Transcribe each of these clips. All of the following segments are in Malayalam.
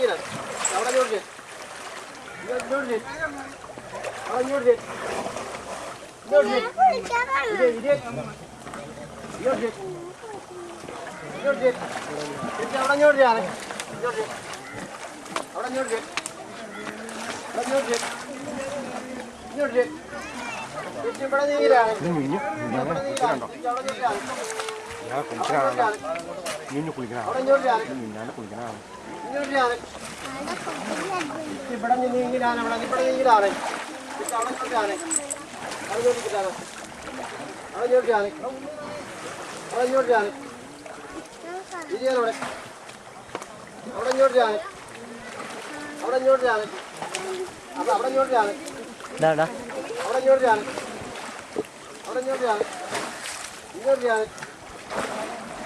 ഇങ്ങോട്ട്. ഇങ്ങോട്ട് ഇങ്ങോട്ട് ഇങ്ങോട്ട് ഞാൻ കുളിക്കണ നിന്നെ കുളിക്കണ ഇങ്ങോട്ട് ഞാൻ കുളിക്കണ ഇങ്ങോട്ട് ചെയ്യാണ് ഇവിടെ നിന്ന് ഇവിടെ ഇവിടെ നീങ്ങിലാണ് അവിടെ ഇങ്ങോട്ട് ചെയ്യാണ് അവിടെ ചെയ്യാണ് അവിടെ ഇങ്ങോട്ട് അവിടെ ഇങ്ങോട്ട് ചെയ്യാണ് അവിടെ അവിടെ അവിടെ ഇങ്ങോട്ട് അപ്പൊ അവിടെ ചെയ്യാണ് അവിടെ ഇങ്ങോട്ട് അവിടെ ഇങ്ങോട്ട് ചെയ്യാണ് ഇങ്ങോട്ട് ചെയ്യാണ് ഇനി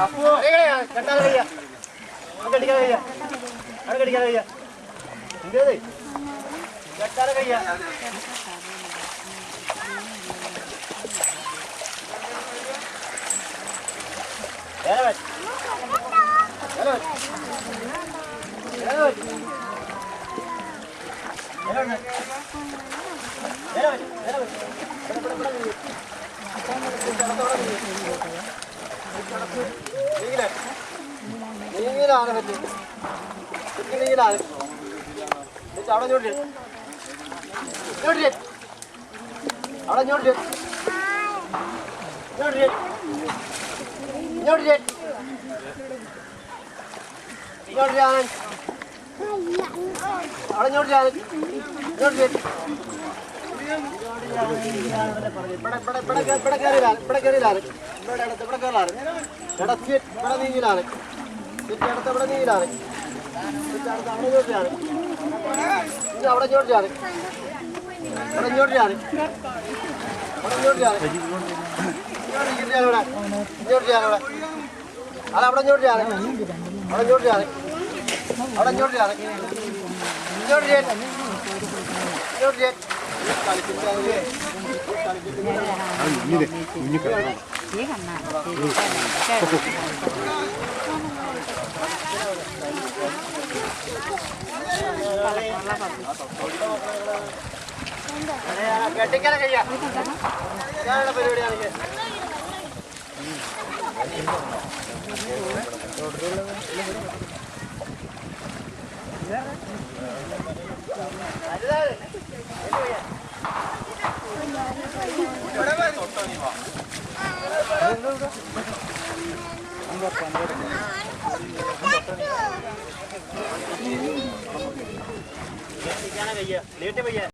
അപ്പോ കെട്ടാൻ നീങ്ങിലാണ് പറ്റി. നീങ്ങിലാണ് അവിടെ ഇട്. ഇങ്ങോട്ട് അവിടെ ഇങ്ങോട്ട് ഇട്. ഇങ്ങോട്ട് ഇങ്ങോട്ട് ആനന്ദ്. അവിടെ ഇങ്ങോട്ട് ഇട് ഇങ്ങോട്ട് അവിടെ ഇത് അവിടെ ഇവിടെ അത് അവിടെ ഇങ്ങോട്ടാണ് അവിടെ ഇങ്ങോട്ടാണ് അവിടെ ഇങ്ങോട്ടാണ് ഇങ്ങോട്ട് ചെയ്യാൻ ഇങ്ങോട്ട് ചെയ്യാൻ കളിക്കുന്നത് കുഞ്ഞിത് കുഞ്ഞു കിടക്കണം കെട്ടിക്കാൻ